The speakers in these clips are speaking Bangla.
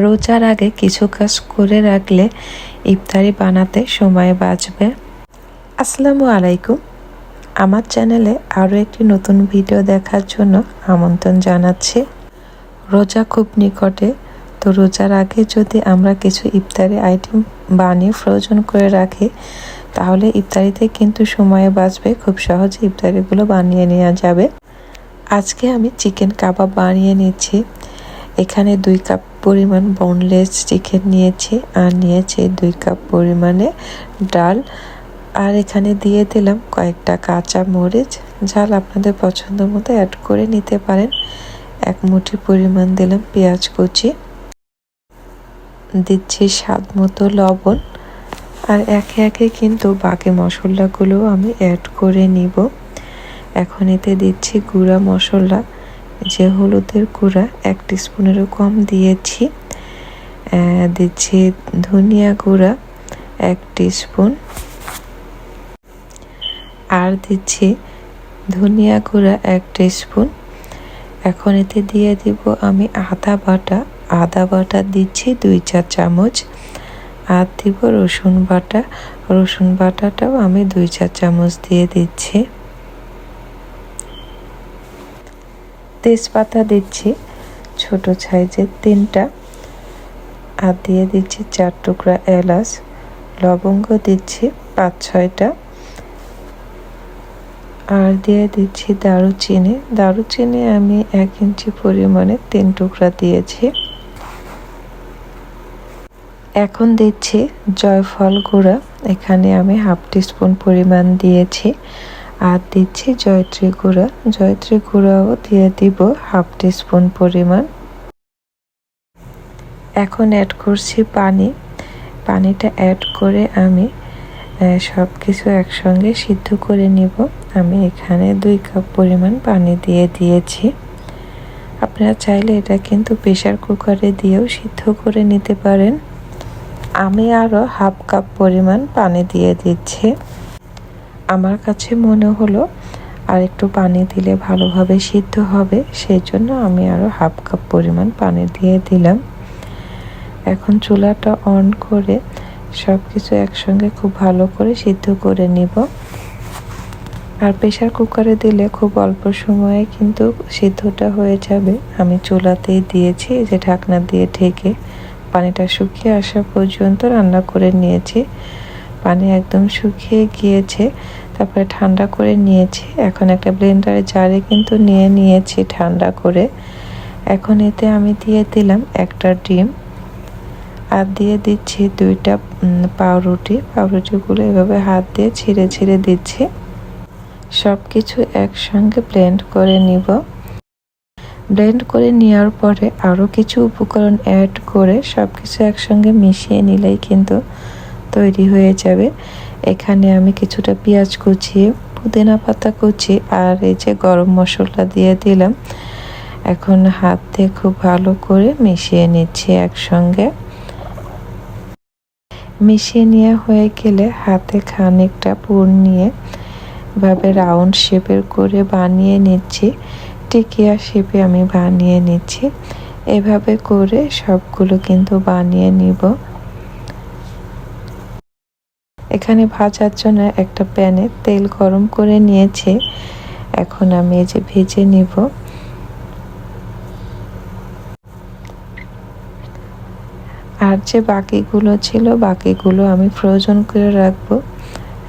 রোজার আগে কিছু কাজ করে রাখলে ইফতারি বানাতে সময় বাঁচবে। আসসালামু আলাইকুম। আমার চ্যানেলে আরও একটি নতুন ভিডিও দেখার জন্য আমন্ত্রণ জানাচ্ছি। রোজা খুব নিকটে, তো রোজার আগে যদি আমরা কিছু ইফতারি আইটেম বানিয়ে ফ্রোজন করে রাখি, তাহলে ইফতারিতে কিন্তু সময় বাঁচবে, খুব সহজে ইফতারিগুলো বানিয়ে নেওয়া যাবে। আজকে আমি চিকেন কাবাব বানিয়ে নিচ্ছি। এখানে দুই কাপ পরিমাণ বোনলেস চিকেন নিয়েছি আর নিয়েছি দুই কাপ পরিমাণে ডাল। আর এখানে দিয়ে দিলাম কয়েকটা কাঁচা মরিচ। ঝাল আপনাদের পছন্দ মতো অ্যাড করে নিতে পারেন। এক মুঠি পরিমাণ দিলাম পেঁয়াজ কুচি। দিচ্ছি স্বাদ মতো লবণ। আর একে একে কিন্তু বাকি মশলাগুলো আমি অ্যাড করে নিব। এখন এতে দিচ্ছি গুঁড়া মশলা। যে হলুদের গুঁড়া এক স্পুনেরও কম দিয়েছি দিচ্ছি ধনিয়া গুঁড়া এক স্পুন আর দিচ্ছি ধনিয়া গুঁড়া এক স্পুন এখন এতে দিয়ে দিব আমি আদা বাটা আদা বাটা দিচ্ছি দুই চা চামচ, আর দিব রসুন বাটা। রসুন বাটাটাও আমি দুই চা চামচ দিয়ে দিচ্ছি। তেজপাতা দিচ্ছি, ছোট সাইজের তিনটা। আর দিয়ে দিচ্ছি চার টুকরা এলাচ। লবঙ্গ দিচ্ছি পাঁচ, ছয়টা। আর দিয়ে দিচ্ছি দারুচিনি। দারুচিনি আমি এক ইঞ্চি পরিমাণে তিন টুকরা দিয়েছি। এখন দিচ্ছি জয়ফল গুঁড়া। এখানে আমি হাফ টিস্পুন পরিমাণ দিয়েছি। আর দিচ্ছি জয়ত্রী গুঁড়া। জয়ত্রী গুঁড়াও দিয়ে দিব হাফ টিস্পুন পরিমাণ। এখন অ্যাড করছি পানি। পানিটা অ্যাড করে আমি সব কিছু একসঙ্গে সিদ্ধ করে নিব। আমি এখানে দুই কাপ পরিমাণ পানি দিয়ে দিয়েছি। আপনারা চাইলে এটা কিন্তু প্রেশার কুকারে দিয়েও সিদ্ধ করে নিতে পারেন। আমি আরও হাফ কাপ পরিমাণ পানি দিয়ে দিচ্ছি। আমার কাছে মনে হলো, আর একটু পানি দিলে ভালোভাবে সিদ্ধ হবে সেই জন্য আমি আরও হাফ কাপ পরিমাণ পানি দিয়ে দিলাম। এখন চুলাটা অন করে সব কিছু একসঙ্গে খুব ভালো করে সিদ্ধ করে নিব। আর প্রেশার কুকারে দিলে খুব অল্প সময়ে কিন্তু সিদ্ধটা হয়ে যাবে। আমি চুলাতেই দিয়েছি যে ঢাকনা দিয়ে ঢেকে পানিটা শুকিয়ে আসা পর্যন্ত রান্না করে নিয়েছি। পানি একদম শুকিয়ে গিয়েছে। তারপরে ঠান্ডা করে নিয়েছি। এখন একটা ব্লেন্ডারে জারে কিন্তু নিয়ে নিয়েছি ঠান্ডা করে। এখন এতে আমি দিয়ে দিলাম একটা ডিম। আর দিয়ে দিচ্ছি দুইটা পাউরুটি। পাউরুটিগুলো এভাবে হাত দিয়ে ছিঁড়ে ছিঁড়ে দিচ্ছি। সব কিছু একসঙ্গে ব্লেন্ড করে নিব। ব্লেন্ড করে নেওয়ার পরে আরও কিছু উপকরণ অ্যাড করে সব কিছু একসঙ্গে মিশিয়ে নিলেই কিন্তু তৈরি হয়ে যাবে। এখানে আমি কিছুটা পেঁয়াজ কুচিয়ে পুদিনা পাতা কুচি আর এই যে গরম মশলা দিয়ে দিলাম। এখন হাত দিয়ে খুব ভালো করে মিশিয়ে নিচ্ছি একসঙ্গে। মিশিয়ে নেওয়া হয়ে গেলে হাতে খানিকটা পুর নিয়ে ভাবে রাউন্ড শেপের করে বানিয়ে নিচ্ছি। টিকিয়া শেপে আমি বানিয়ে নিচ্ছি। এভাবে করে সবগুলো কিন্তু বানিয়ে নিব। এখানে ভাজার জন্য একটা প্যানে তেল গরম করে নিয়েছে। এখন আমি এই যে ভেজে নিব। আর যে বাকিগুলো ছিল, বাকিগুলো আমি ফ্রোজন করে রাখব।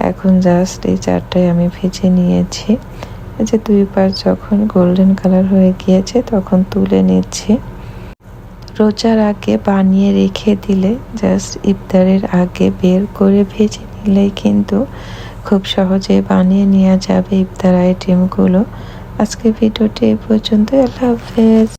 এখন জাস্ট এই চারটায় আমি ভেজে নিয়েছি। এই যে দুই পার যখন গোল্ডেন কালার হয়ে গিয়েছে, তখন তুলে নিচ্ছি। রোজার আগে বানিয়ে রেখে দিলে জাস্ট ইফতারের আগে বের করে ভেজে নিলেই কিন্তু খুব সহজে বানিয়ে নেওয়া যাবে ইফতার আইটেমগুলো। আজকে ভিডিওটি এ পর্যন্ত আল্লাহ হাফেজ।